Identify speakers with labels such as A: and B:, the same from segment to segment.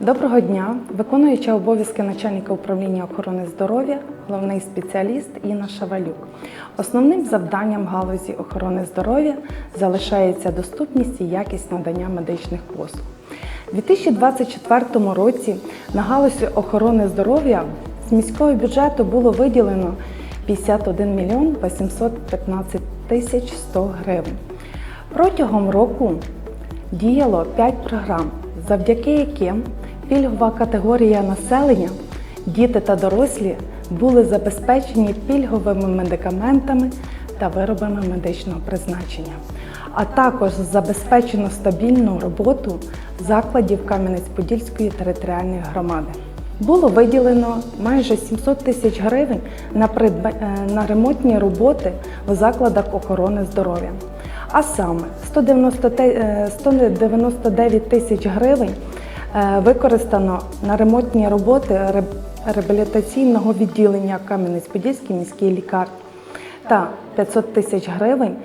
A: Доброго дня, виконуюча обов'язки начальника управління охорони здоров'я, головний спеціаліст Інна Шавалюк. Основним завданням галузі охорони здоров'я залишається доступність і якість надання медичних послуг. У 2024 році на галузі охорони здоров'я з міського бюджету було виділено 51 мільйон 815 тисяч 100 гривень. Протягом року діяло 5 програм, завдяки яким пільгова категорія населення, діти та дорослі були забезпечені пільговими медикаментами та виробами медичного призначення, а також забезпечено стабільну роботу закладів Кам'янець-Подільської територіальної громади. Було виділено майже 700 тисяч гривень на, придба- е, на ремонтні роботи у закладах охорони здоров'я. А саме 190 те- е, 199 тисяч гривень використано на ремонтні роботи реабілітаційного відділення Кам'янець-Подільській міській лікарні та 500 тисяч гривень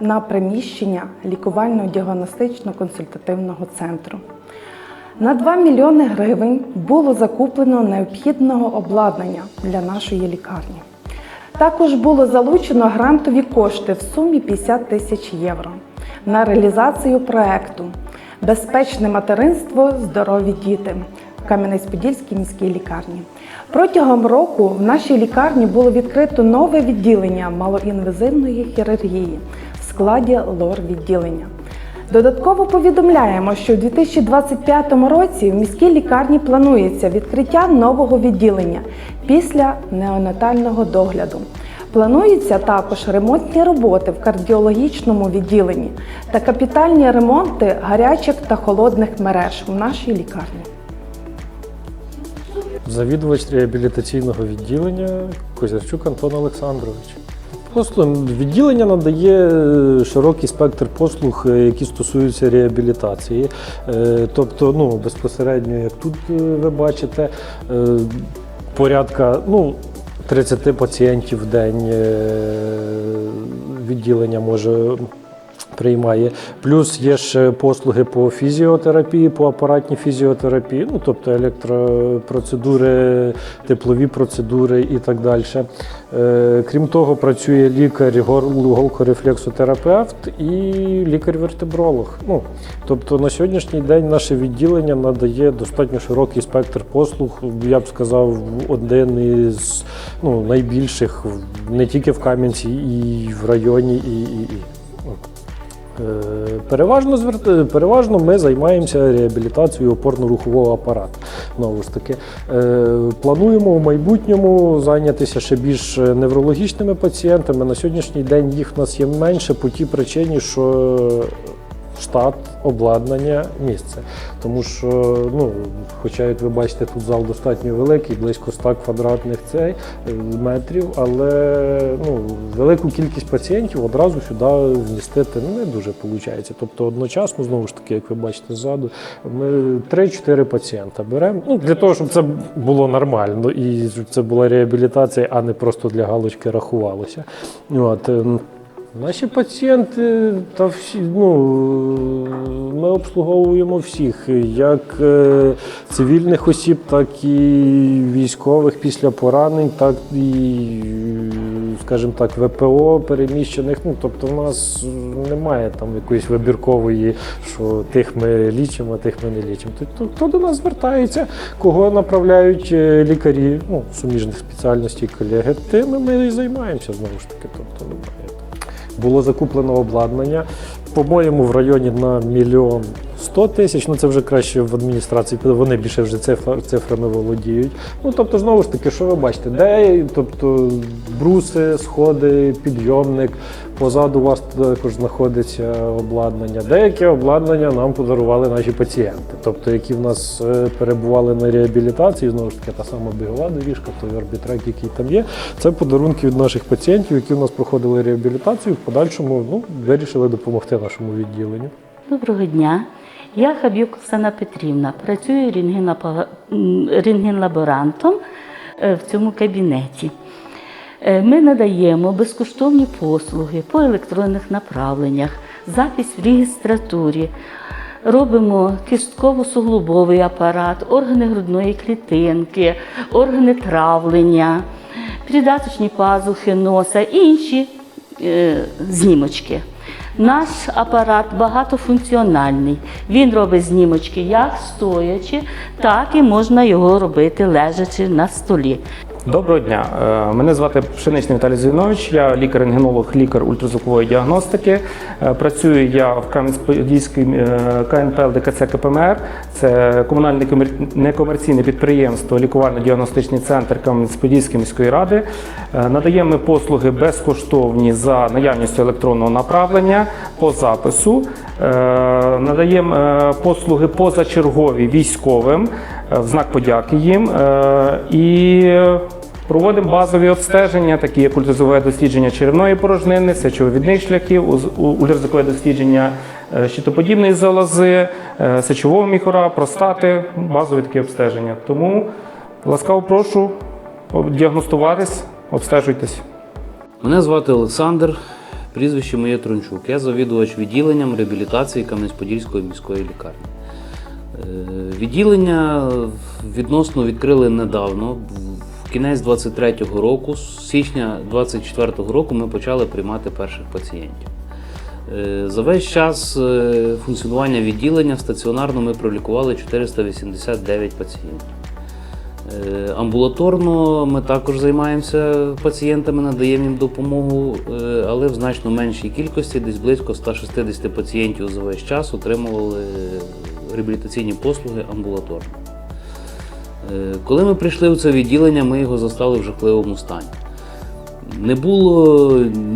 A: на приміщення лікувально-діагностично-консультативного центру. На 2 мільйони гривень було закуплено необхідного обладнання для нашої лікарні. Також було залучено грантові кошти в сумі 50 тисяч євро на реалізацію проекту Безпечне материнство, здорові діти в Кам'янець-Подільській міській лікарні. Протягом року в нашій лікарні було відкрито нове відділення малоінвазивної хірургії в складі лор-відділення. Додатково повідомляємо, що у 2025 році в міській лікарні планується відкриття нового відділення після неонатального догляду. Плануються також ремонтні роботи в кардіологічному відділенні та капітальні ремонти гарячих та холодних мереж у нашій лікарні.
B: Завідувач реабілітаційного відділення Козярчук Антон Олександрович. Послуг відділення надає е, широкий спектр послуг, е, які стосуються реабілітації. Е, Тобто, ну, безпосередньо, як тут ви бачите, порядка ну, 30 пацієнтів в день е, відділення може приймає. Плюс є ще послуги по фізіотерапії, по апаратній фізіотерапії, ну тобто електропроцедури, теплові процедури і так далі. Е, Крім того, працює лікар голкорефлексотерапевт і лікар-вертебролог. Ну, тобто на сьогоднішній день наше відділення надає достатньо широкий спектр послуг. Я б сказав, один із ну, найбільших не тільки в Кам'янці, і в районі, і. і, і. Е, Переважно, переважно ми займаємося реабілітацією опорно-рухового апарату. Знову ж таки, Е, плануємо в майбутньому зайнятися ще більш неврологічними пацієнтами. На сьогоднішній день їх в нас є менше по тій причині, що штат, обладнання, місце. Тому що, ну, хоча, як ви бачите, тут зал достатньо великий, близько 100 квадратних цей, е, метрів, але ну, велику кількість пацієнтів одразу сюди вмістити ну, не дуже виходить. Тобто одночасно, знову ж таки, як ви бачите ззаду, ми 3-4 пацієнта беремо ну, для того, щоб це було нормально і щоб це була реабілітація, а не просто для галочки рахувалося. От, ем, Наші пацієнти та всі, ну, ми обслуговуємо всіх, як е, цивільних осіб, так і військових після поранень, так і, скажімо так, ВПО переміщених. Ну, тобто в нас немає там якоїсь вибіркової, що тих ми лічимо, тих ми не лічимо. Тобто, хто до нас звертається, кого направляють е, лікарі ну, суміжних спеціальностей, колеги, тими ми і займаємося знову ж таки. Тобто немає. Було закуплено обладнання, по-моєму, в районі на мільйон сто тисяч. Ну це вже краще в адміністрації, вони більше вже цифр, цифрами володіють. Ну тобто, знову ж таки, що ви бачите, де тобто бруси, сходи, підйомник. Позаду вас також знаходиться обладнання. Деяке обладнання нам подарували наші пацієнти, тобто які в нас е, перебували на реабілітації, знову ж таки, та сама бігова доріжка, той орбітрек, який там є. Це подарунки від наших пацієнтів, які в нас проходили реабілітацію. В подальшому ну, вирішили допомогти нашому відділенню.
C: Доброго дня. Я Хабюк Оксана Петрівна, працюю рентгенлаборантом е, в цьому кабінеті. Е, Ми надаємо безкоштовні послуги по електронних направленнях, запис в реєстратурі, робимо кістково-суглобовий апарат, органи грудної клітинки, органи травлення, придаточні пазухи носа і інші знімочки. Наш апарат багатофункціональний. Він робить знімочки як стоячи, так і можна його робити лежачи на столі.
D: Доброго дня. Е, Мене звати Пшеничний Віталій Зінович, я лікар-рентгенолог, лікар ультразвукової діагностики. Е, Працюю я в Кам'янець-Подільській е, КНП ЛДКЦ КПМР. Це комунальне комер- некомерційне підприємство, лікувально-діагностичний центр Кам'янець-Подільської міської ради. Надаємо послуги безкоштовні за наявністю електронного направлення по запису. Е, Надаємо е, послуги позачергові військовим е, в знак подяки їм. І проводимо базові обстеження, такі як ультразвукове дослідження черевної порожнини, сечовивідних шляхів, ультразвукове дослідження щитоподібної залози, сечового міхора, простати, базові такі обстеження. Тому ласкаво прошу діагностуватись, обстежуйтесь.
E: Мене звати Олександр, прізвище моє Трончук. Я завідувач відділенням реабілітації Кам'янець-Подільської міської лікарні. Е, Відділення відносно відкрили недавно. В кінець 23-го року, з січня 24-го року, ми почали приймати перших пацієнтів. Е, За весь час е, функціонування відділення стаціонарно ми пролікували 489 пацієнтів. Е, Амбулаторно ми також займаємося пацієнтами, надаємо їм допомогу, е, але в значно меншій кількості, десь близько 160 пацієнтів за весь час отримували реабілітаційні послуги амбулаторно. Е, Коли ми прийшли в це відділення, ми його застали в жахливому стані. Не було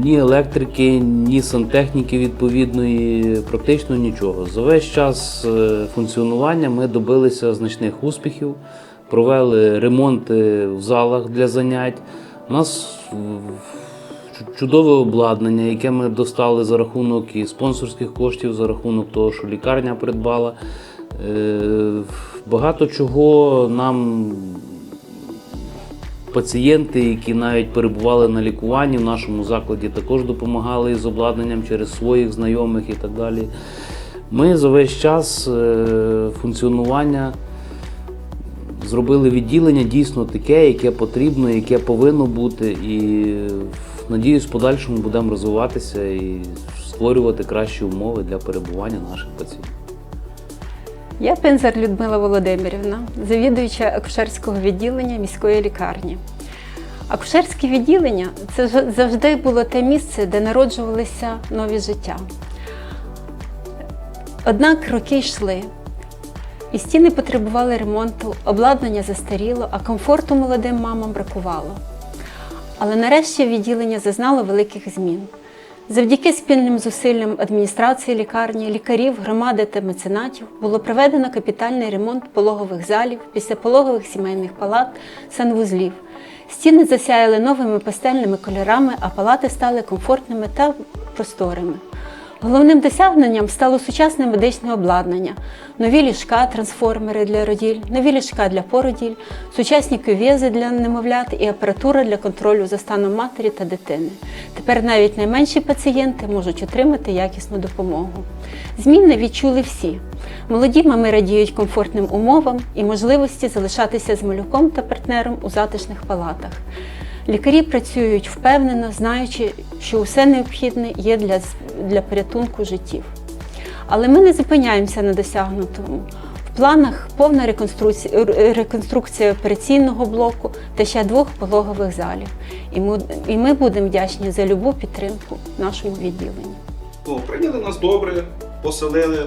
E: ні електрики, ні сантехніки відповідної, практично нічого. За весь час функціонування ми добилися значних успіхів, провели ремонти в залах для занять. У нас чудове обладнання, яке ми достали за рахунок і спонсорських коштів, за рахунок того, що лікарня придбала. Е, Багато чого нам пацієнти, які навіть перебували на лікуванні в нашому закладі, також допомагали із обладнанням через своїх знайомих і так далі. Ми за весь час е, функціонування зробили відділення дійсно таке, яке потрібно, яке повинно бути. І надіюсь, в подальшому будемо розвиватися і створювати кращі умови для перебування наших пацієнтів.
F: Я Пензар Людмила Володимирівна, завідуюча акушерського відділення міської лікарні. Акушерське відділення це завжди було те місце, де народжувалися нові життя. Однак роки йшли, і стіни потребували ремонту, обладнання застаріло, а комфорту молодим мамам бракувало. Але нарешті відділення зазнало великих змін. Завдяки спільним зусиллям адміністрації лікарні, лікарів, громади та меценатів було проведено капітальний ремонт пологових залів, післяпологових сімейних палат, санвузлів. Стіни засяяли новими пастельними кольорами, а палати стали комфортними та просторими. Головним досягненням стало сучасне медичне обладнання, нові ліжка, трансформери для роділь, нові ліжка для породіль, сучасні кювези для немовлят і апаратура для контролю за станом матері та дитини. Тепер навіть найменші пацієнти можуть отримати якісну допомогу. Зміни відчули всі. Молоді мами радіють комфортним умовам і можливості залишатися з малюком та партнером у затишних палатах. Лікарі працюють впевнено, знаючи, що усе необхідне є для, для порятунку життів. Але ми не зупиняємося на досягнутому. В планах повна реконструкція, реконструкція операційного блоку та ще двох пологових залів. І ми, і ми будемо вдячні за любу підтримку нашому відділенні.
G: Ну, прийняли нас добре, поселили,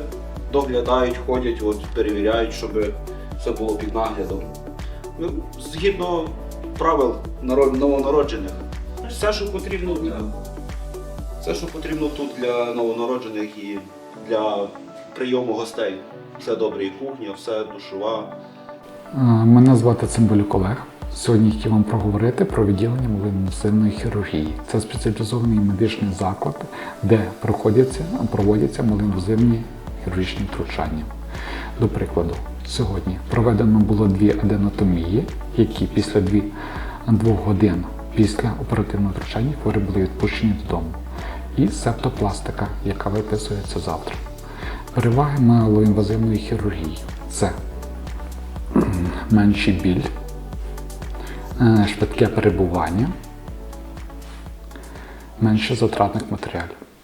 G: доглядають, ходять, от, перевіряють, щоб все було під наглядом. Ну, згідно правил наро- новонароджених. Все, що потрібно для, все, що потрібно тут для новонароджених і для прийому гостей. Все добре, і кухня, все душова.
H: Е, Мене звати Цимбалюк Олег. Сьогодні хотів вам проговорити про відділення малоінвазивної хірургії. Це спеціалізований медичний заклад, де проходяться, проводяться малоінвазивні хірургічні втручання. До прикладу, сьогодні проведено було дві аденотомії, які після дві, двох годин після оперативного втручання хворі були відпущені додому. І септопластика, яка виписується завтра. Переваги малоінвазивної хірургії це менший біль, е, швидке перебування, менше затратних матеріалів.